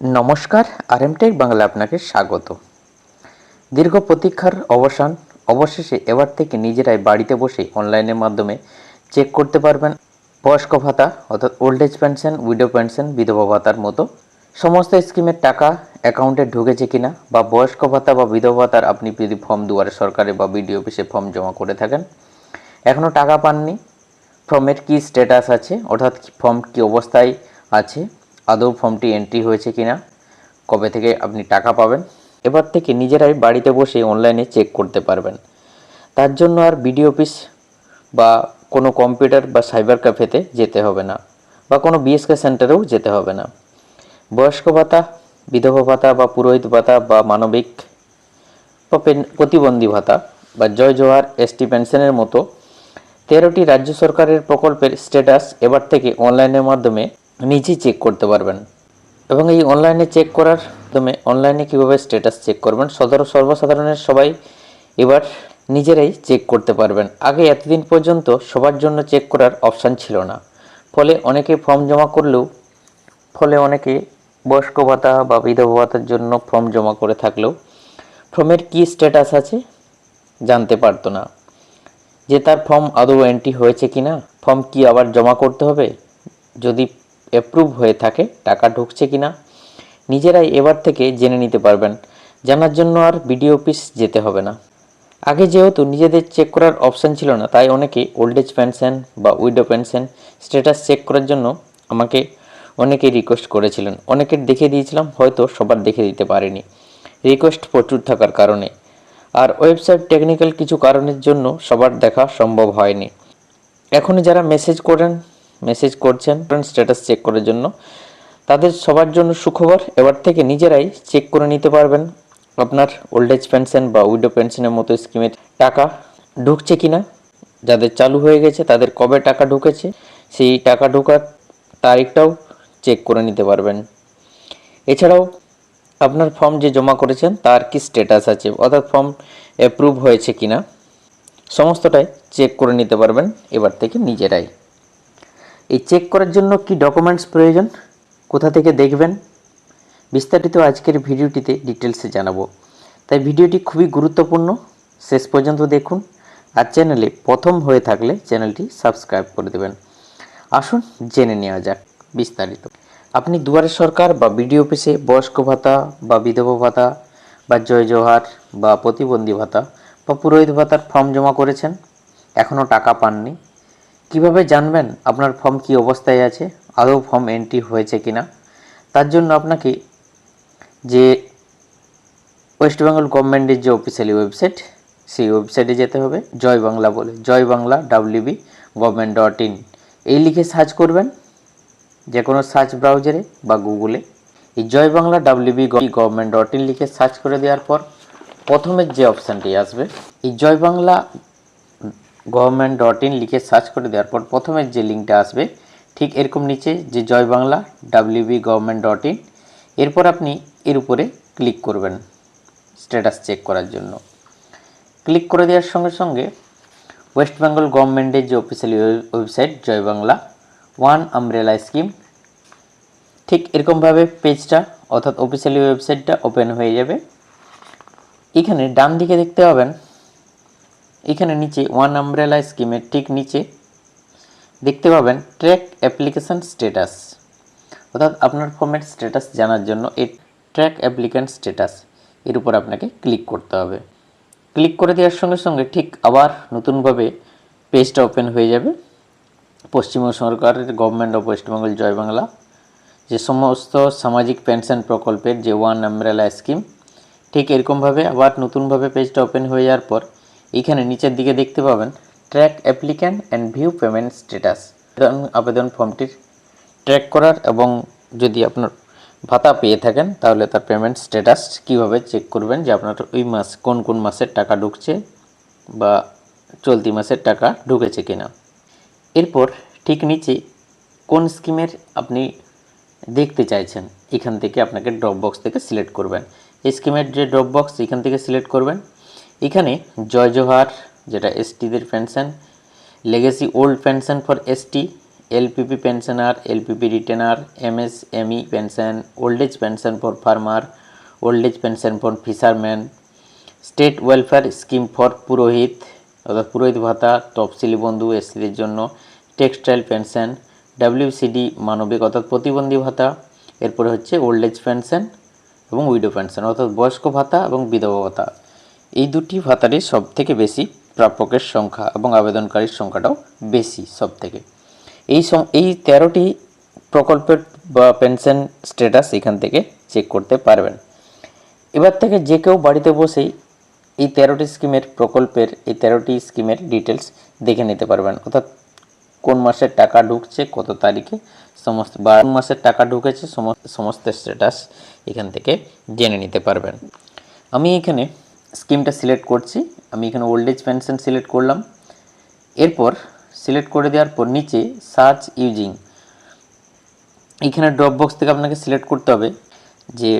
নমস্কার আর আরএমটেক বাংলা আপনাকে স্বাগত। দীর্ঘ প্রতীক্ষার অবসান, অবশেষে এবার থেকে নিজেরাই বাড়িতে বসে অনলাইনের মাধ্যমে চেক করতে পারবেন বয়স্ক ভাতা অর্থাৎ old age pension widow pension বিধবা ভাতার মতো। সমস্ত স্কিমের টাকা অ্যাকাউন্টে ঢুকেছে কিনা বা বয়স্ক ভাতা বা বিধবা ভাতার আপনি যদি ফর্ম দুয়ারে সরকারে বা বিডিও অফিসে ফর্ম জমা করে থাকেন এখনও টাকা পাননি। ফর্মের কি স্ট্যাটাস আছে? অর্থাৎ ফর্ম কি অবস্থায় আছে? আদৌ ফর্মটি এন্ট্রি হয়েছে কিনা, কবে থেকে আপনি টাকা পাবেন, এবার থেকে নিজেরাই বাড়িতে বসে অনলাইনে চেক করতে পারবেন। তার জন্য আর বিডিও অফিস বা কোনো কম্পিউটার বা সাইবার ক্যাফেতে যেতে হবে না, বা কোনো বিএসকে সেন্টারেও যেতে হবে না। বয়স্ক ভাতা, বিধবা ভাতা বা পুরোহিত ভাতা বা মানবিক বা প্রতিবন্ধী ভাতা বা জয় জোহার এসটি পেনশনের মতো তেরোটি রাজ্য সরকারের প্রকল্পের স্ট্যাটাস এবার থেকে অনলাইনের মাধ্যমে নিজেই চেক করতে পারবেন। এবং এই অনলাইনে চেক করার মাধ্যমে অনলাইনে কীভাবে স্ট্যাটাস চেক করবেন, সদর, সর্বসাধারণের সবাই এবার নিজেরাই চেক করতে পারবেন। আগে এতদিন পর্যন্ত সবার জন্য চেক করার অপশান ছিল না। ফলে অনেকে ফর্ম জমা করলেও, ফলে অনেকে বয়স্ক ভাতা বা বিধবা ভাতার জন্য ফর্ম জমা করে থাকলেও ফর্মের কী স্ট্যাটাস আছে জানতে পারতো না। যে তার ফর্ম আদৌ এন্ট্রি হয়েছে কি না ফর্ম কি আবার জমা করতে হবে? যদি অ্যাপ্রুভ হয়ে থাকে, টাকা ঢুকছে কি না নিজেরাই এবার থেকে জেনে নিতে পারবেন। জানার জন্য আর বিডিও অফিস যেতে হবে না। আগে যেহেতু নিজেদের চেক করার অপশান ছিল না, তাই অনেকে ওল্ড এজ পেনশন বা উইডো পেনশন স্ট্যাটাস চেক করার জন্য আমাকে অনেকেই রিকোয়েস্ট করেছিলেন। অনেকের দেখে দিয়েছিলাম, হয়তো সবার দেখে দিতে পারিনি। রিকোয়েস্ট প্রচুর থাকার কারণে। আর ওয়েবসাইট টেকনিক্যাল কিছু কারণের জন্য সবার দেখা সম্ভব হয়নি। এখনই যারা মেসেজ করেন মেসেজ করছেন স্ট্যাটাস চেক করার জন্য। তাদের সবার জন্য সুখবর, এবার থেকে নিজেরাই চেক করে নিতে পারবেন আপনার ওল্ড এজ পেনশন বা উইডো পেনশনের মতো স্কিমের টাকা। ঢুকছে কিনা যাদের চালু হয়ে গেছে, তাদের কবে টাকা ঢুকেছে? সেই টাকা ঢোকার তারিখটাও চেক করে নিতে পারবেন। এছাড়াও আপনার ফর্ম যে জমা করেছেন, তার কি স্ট্যাটাস আছে? অর্থাৎ ফর্ম অ্যাপ্রুভ হয়েছে কিনা সমস্তটাই চেক করে নিতে পারবেন, এবার থেকে নিজেরাই। এই চেক করার জন্য কি ডকুমেন্টস প্রয়োজন? কোথা থেকে দেখবেন? বিস্তারিত আজকের ভিডিওটিতে ডিটেলসে জানাব। তাই ভিডিওটি খুবই গুরুত্বপূর্ণ। শেষ পর্যন্ত দেখুন আর চ্যানেলে প্রথম হয়ে থাকলে চ্যানেলটি সাবস্ক্রাইব করে দেবেন। আসুন জেনে নেওয়া যাক বিস্তারিত। আপনি দুয়ারে সরকার বা বিডিও অফিসে বয়স্ক ভাতা বা বিধবা ভাতা বা জয় জোহার বা প্রতিবন্ধী ভাতা বা পুরোহিত ভাতার ফর্ম জমা করেছেন, এখনও টাকা পাননি কীভাবে জানবেন আপনার ফর্ম কি অবস্থায় আছে? আদৌ ফর্ম এন্ট্রি হয়েছে কিনা? তার জন্য আপনাকে যে ওয়েস্ট বেঙ্গল গভর্নমেন্টের যে অফিসিয়ালি ওয়েবসাইট সেই ওয়েবসাইটে যেতে হবে। জয় বাংলা বলে, Joy Bangla WB government dot in এই লিখে সার্চ করবেন যে কোনো সার্চ ব্রাউজারে বা গুগলে এই Joy Bangla WB government dot in লিখে সার্চ করে দেওয়ার পর প্রথমের যে অপশানটি আসবে, এই Joy Bangla government dot in লিখে সার্চ করে দেওয়ার পর প্রথমের যে লিঙ্কটা আসবে, ঠিক এরকম নিচে যে Joy Bangla WB government dot in এরপর আপনি এর উপরে ক্লিক করবেন স্ট্যাটাস চেক করার জন্য। ক্লিক করে দেওয়ার সঙ্গে সঙ্গে ওয়েস্ট বেঙ্গল গভর্নমেন্টের যে officially website Joy Bangla one umbrella scheme ঠিক এরকমভাবে পেজটা অর্থাৎ অফিসিয়ালি ওয়েবসাইটটা ওপেন হয়ে যাবে। এখানে ডান দিকে দেখতে পাবেন এখানে নিচে ওয়ান আমব্রেলা স্কিমের ঠিক নিচে দেখতে পাবেন ট্র্যাক অ্যাপ্লিকেশন স্ট্যাটাস অর্থাৎ আপনার ফর্মের স্ট্যাটাস জানার জন্য এই ট্র্যাক অ্যাপ্লিক্যান্ট স্ট্যাটাস এর উপর আপনাকে ক্লিক করতে হবে। ক্লিক করে দেওয়ার সঙ্গে সঙ্গে ঠিক আবার নতুনভাবে পেজটা ওপেন হয়ে যাবে। পশ্চিমবঙ্গ সরকারের government of West Bengal Joy Bangla যে সমস্ত সামাজিক পেনশন প্রকল্পের যে ওয়ান আমব্রেলা স্কিম ঠিক এরকমভাবে আবার নতুনভাবে পেজটা ওপেন হয়ে যাওয়ার পর এখানে নিচের দিকে দেখতে পাবেন track applicant and view payment status. আবেদন ফর্মটির ট্র্যাক করার এবং যদি আপনার ভাতা পেয়ে থাকেন, তাহলে তার পেমেন্ট স্ট্যাটাস কীভাবে চেক করবেন যে আপনার ওই মাস কোন কোন মাসের টাকা ঢুকছে বা চলতি মাসের টাকা ঢুকেছে কিনা। এরপর ঠিক নিচে কোন স্কিমের আপনি দেখতে চাইছেন, এখান থেকে আপনাকে ড্রপ বক্স থেকে সিলেক্ট করবেন। এই স্কিমের যে ড্রপ বক্স এখান থেকে সিলেক্ট করবেন। এখানে জয় জোহার, যেটা এসটিদের pension legacy old pension for ST LPP pensioner LPP retainer MSME pension old age pension for farmer old age pension for fisherman state welfare scheme for purohit, অর্থাৎ পুরোহিত ভাতা, তফসিলি বন্ধু এসসিদের জন্য টেক্সটাইল পেনশন ডাব্লিউসিডি মানবিক, অর্থাৎ প্রতিবন্ধী ভাতা, এরপরে হচ্ছে ওল্ড এজ পেনশন এবং উইডো পেনশন অর্থাৎ বয়স্ক ভাতা এবং বিধবা ভাতা। এই দুটি ভাতারই সব থেকে বেশি প্রাপকের সংখ্যা এবং আবেদনকারীর সংখ্যাটাও বেশি সব থেকে এই এই তেরোটি প্রকল্পের বা পেনশন স্ট্যাটাস এখান থেকে চেক করতে পারবেন। এবার থেকে যে কেউ বাড়িতে বসেই এই তেরোটি স্কিমের প্রকল্পের, এই তেরোটি স্কিমের ডিটেলস দেখে নিতে পারবেন। অর্থাৎ কোন মাসের টাকা ঢুকছে, কত তারিখে, সমস্ত, বা কোন মাসের টাকা ঢুকেছে, সমস্ত স্ট্যাটাস এখান থেকে জেনে নিতে পারবেন। আমি এখানে স্কিমটা সিলেক্ট করছি। আমি এখানে ওল্ড এজ পেনশন সিলেক্ট করলাম। এরপর সিলেক্ট করে দেওয়ার পর নিচে সার্চ ইউজিং এখানে ড্রপ বক্স থেকে আপনাকে সিলেক্ট করতে হবে যে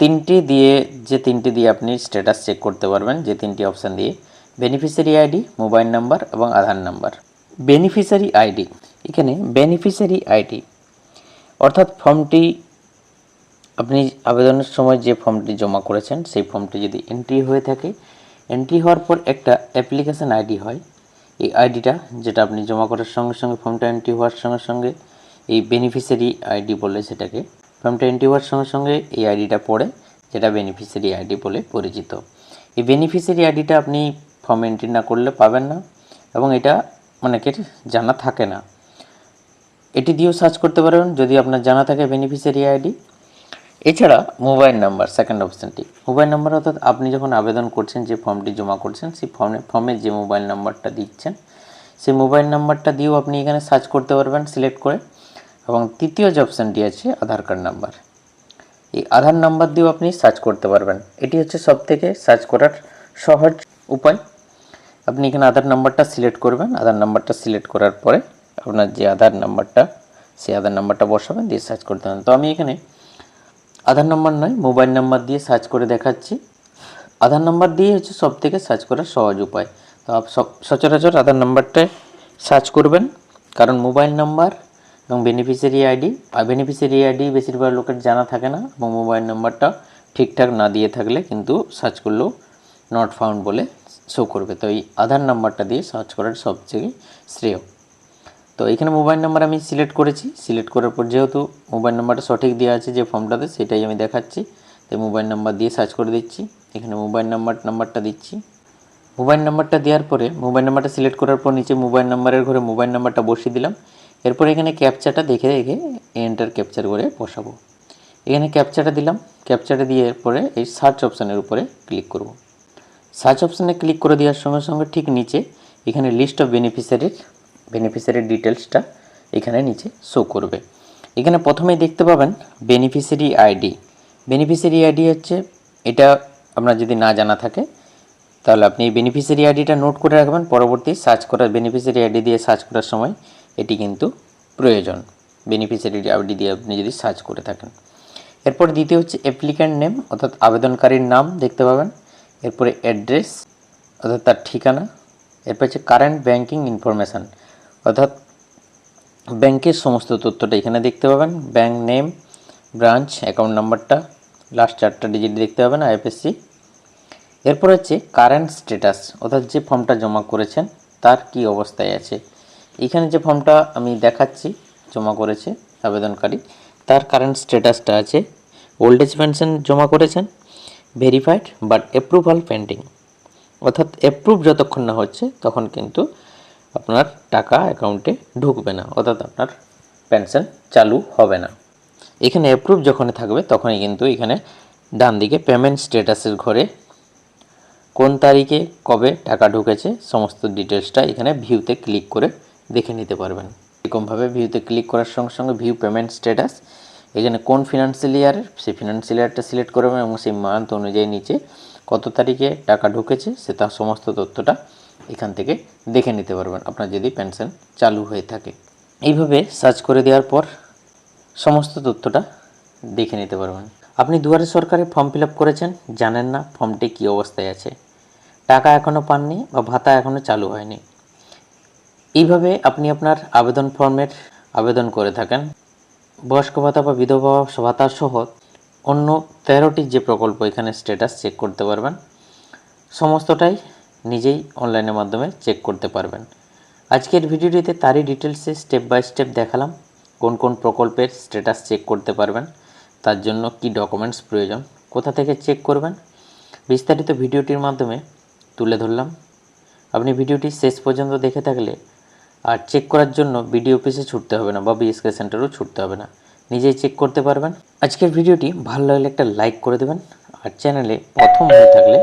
তিনটি দিয়ে যে তিনটি দিয়ে আপনি স্ট্যাটাস চেক করতে পারবেন, যে তিনটি অপশান দিয়ে। বেনিফিশিয়ারি আইডি মোবাইল নাম্বার এবং আধার নাম্বার বেনিফিশিয়ারি আইডি এখানে বেনিফিশিয়ারি আইডি অর্থাৎ ফর্মটি আপনি আবেদনের সময় যে ফর্মটি জমা করেছেন, সেই ফর্মটি যদি এন্ট্রি হয়ে থাকে এন্ট্রি হওয়ার পর একটা অ্যাপ্লিকেশন আইডি হয়। এই আইডিটা যেটা আপনি জমা করার সঙ্গে সঙ্গে, ফর্মটা এন্ট্রি হওয়ার সঙ্গে সঙ্গে, এই বেনিফিশিয়ারি আইডি বলে সেটাকে, ফর্মটা এন্ট্রি হওয়ার সঙ্গে সঙ্গে এই আইডিটা পড়ে, যেটা বেনিফিশিয়ারি আইডি বলে পরিচিত। এই বেনিফিশিয়ারি আইডিটা আপনি ফর্ম এন্ট্রি না করলে পাবেন না, এবং এটা অনেকের জানা থাকে না। এটি দিয়েও সার্চ করতে পারেন, যদি আপনার জানা থাকে বেনিফিশিয়ারি আইডি এছাড়া মোবাইল নাম্বার সেকেন্ড অপশানটি মোবাইল নাম্বার অর্থাৎ আপনি যখন আবেদন করছেন, যে ফর্মটি জমা করছেন, সেই ফর্মে ফর্মে যে মোবাইল নাম্বারটা দিচ্ছেন, সেই মোবাইল নাম্বারটা দিয়েও আপনি এখানে সার্চ করতে পারবেন সিলেক্ট করে। এবং তৃতীয় যে অপশানটি আছে, আধার কার্ড নাম্বার। এই আধার নাম্বার দিয়েও আপনি সার্চ করতে পারবেন। এটি হচ্ছে সব থেকে সার্চ করার সহজ উপায়। আপনি এখানে আধার নাম্বারটা সিলেক্ট করবেন। আধার নাম্বারটা সিলেক্ট করার পরে আপনার যে আধার নাম্বারটা, সেই আধার নাম্বারটা বসাবেন, দিয়ে সার্চ করতে হবে। তো আমি এখানে আধার নাম্বার নয়, মোবাইল নাম্বার দিয়ে সার্চ করে দেখাচ্ছি। আধার নাম্বার দিয়ে হচ্ছে সব থেকে সার্চ করার সহজ উপায়। তো সচরাচর আধার নাম্বারটায় সার্চ করবেন, কারণ মোবাইল নাম্বার এবং বেনিফিশিয়ারি আইডি, আর বেনিফিশিয়ারি আইডি বেশিরভাগ লোকের জানা থাকে না, এবং মোবাইল নাম্বারটা ঠিকঠাক না দিয়ে থাকলে কিন্তু সার্চ করলেও নট ফাউন্ড বলে শো করবে। তো এই আধার নাম্বারটা দিয়ে সার্চ করার সবচেয়ে শ্রেয়। তো এখানে মোবাইল নাম্বার আমি সিলেক্ট করেছি। সিলেক্ট করার পর যেহেতু মোবাইল নাম্বারটা সঠিক দেওয়া আছে যে ফর্মটাতে সেটাই আমি দেখাচ্ছি। তাই মোবাইল নাম্বার দিয়ে সার্চ করে দিচ্ছি। এখানে মোবাইল নাম্বার নাম্বারটা দিচ্ছি। মোবাইল নাম্বারটা দেওয়ার পরে মোবাইল নাম্বারটা সিলেক্ট করার পর নিচে মোবাইল নাম্বারের ঘরে মোবাইল নাম্বারটা বসিয়ে দিলাম। এরপর এখানে ক্যাপচাটা দেখে দেখে এন্টার ক্যাপচার করে বসাবো। এখানে ক্যাপচাটা দিলাম। ক্যাপচাটা দিয়ে পরে এই সার্চ অপশানের উপরে ক্লিক করব। সার্চ অপশানে ক্লিক করে দেওয়ার সঙ্গে সঙ্গে ঠিক নিচে এখানে লিস্ট অফ বেনিফিশিয়ারির বেনিফিশিয়ারির ডিটেলসটা এখানে নিচে শো করবে। এখানে প্রথমেই দেখতে পাবেন বেনিফিশিয়ারি আইডি বেনিফিশিয়ারি আইডি হচ্ছে, এটা আপনার যদি না জানা থাকে, তাহলে আপনি এই বেনিফিশিয়ারি আইডিটা নোট করে রাখবেন, পরবর্তী সার্চ করার বেনিফিশিয়ারি আইডি দিয়ে সার্চ করার সময় এটি কিন্তু প্রয়োজন। বেনিফিশিয়ারি আইডি দিয়ে আপনি যদি সার্চ করে থাকেন। এরপর দ্বিতীয় হচ্ছে অ্যাপ্লিক্যান্ট নেম অর্থাৎ আবেদনকারীর নাম দেখতে পাবেন, এরপরে অ্যাড্রেস অর্থাৎ তার ঠিকানা, এরপর হচ্ছে কারেন্ট ব্যাঙ্কিং ইনফরমেশান অর্থাৎ ব্যাংকের সমস্ত তথ্যটা এখানে দেখতে পাবেন। ব্যাংক নেম, ব্রাঞ্চ, অ্যাকাউন্ট নাম্বারটা, লাস্ট চারটা ডিজিট দেখতে পাবেন, আইএফএসসি। এরপর হচ্ছে কারেন্ট স্ট্যাটাস অর্থাৎ যে ফর্মটা জমা করেছেন, তার কি অবস্থায় আছে। এখানে যে ফর্মটা আমি দেখাচ্ছি, জমা করেছে, আবেদনকারী, তার কারেন্ট স্ট্যাটাসটা আছে। ওল্ড এজ পেনশন জমা করেছেন ভেরিফাইড বাট অ্যাপ্রুভাল পেন্ডিং অর্থাৎ অ্যাপ্রুভ যতক্ষণ না হচ্ছে, তখন কিন্তু আপনার টাকা অ্যাকাউন্টে ঢুকবে না, অর্থাৎ আপনার পেনশন চালু হবে না। এখানে অ্যাপ্রুভ যখন থাকবে, তখনই কিন্তু এখানে ডান দিকে পেমেন্ট স্ট্যাটাসের ঘরে কোন তারিখে কবে টাকা ঢুকেছে, সমস্ত ডিটেলসটা এখানে ভিউতে ক্লিক করে দেখে নিতে পারবেন। এরকমভাবে ভিউতে ক্লিক করার সঙ্গে সঙ্গে ভিউ পেমেন্ট স্ট্যাটাস এখানে কোন ফিনান্সিয়াল ইয়ারের সেই ফিনান্সিয়াল ইয়ারটা সিলেক্ট করবেন এবং সেই মান্থ অনুযায়ী নিচে কত তারিখে টাকা ঢুকেছে, সে তার সমস্ত তথ্যটা এখান থেকে দেখে নিতে পারবেন আপনার যদি পেনশন চালু হয়ে থাকে। এইভাবে সার্চ করে দেওয়ার পর সমস্ত তথ্যটা দেখে নিতে পারবেন। আপনি দুয়ারে সরকারে ফর্ম ফিল করেছেন, জানেন না ফর্মটি কী অবস্থায় আছে। টাকা এখনও পাননি বা ভাতা এখনও চালু হয়নি। এইভাবে আপনি আপনার আবেদন ফর্মের আবেদন করে থাকেন। বয়স্ক ভাতা বা বিধবা ভাতা সহ অন্য তেরোটি যে প্রকল্প এখানে স্ট্যাটাস চেক করতে পারবেন। সমস্তটাই নিজেই অনলাইনের মাধ্যমে চেক করতে পারবেন। আজকের ভিডিওটিতে তারই ডিটেলসে স্টেপ বাই স্টেপ দেখালাম, কোন কোন প্রকল্পের স্ট্যাটাস চেক করতে পারবেন, তার জন্য কি ডকুমেন্টস প্রয়োজন, কোথা থেকে চেক করবেন, বিস্তারিত ভিডিওটির মাধ্যমে তুলে ধরলাম। আপনি ভিডিওটি শেষ পর্যন্ত দেখে থাকলে আর চেক করার জন্য বিডিও অফিসে ছুটতে হবে না বা বিএসকে সেন্টারেও ছুটতে হবে না, নিজেই চেক করতে পারবেন। আজকের ভিডিওটি ভালো লাগলে একটা লাইক করে দেবেন, আর চ্যানেলে প্রথম হয়ে থাকলে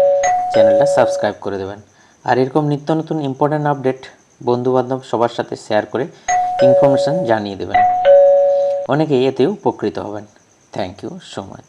চ্যানেলটা সাবস্ক্রাইব করে দেবেন। আর এরকম নিত্য নতুন ইম্পর্ট্যান্ট আপডেট বন্ধুবান্ধব সবার সাথে শেয়ার করে ইনফরমেশান জানিয়ে দেবেন। অনেকেই এতে উপকৃত হবেন। Thank you so much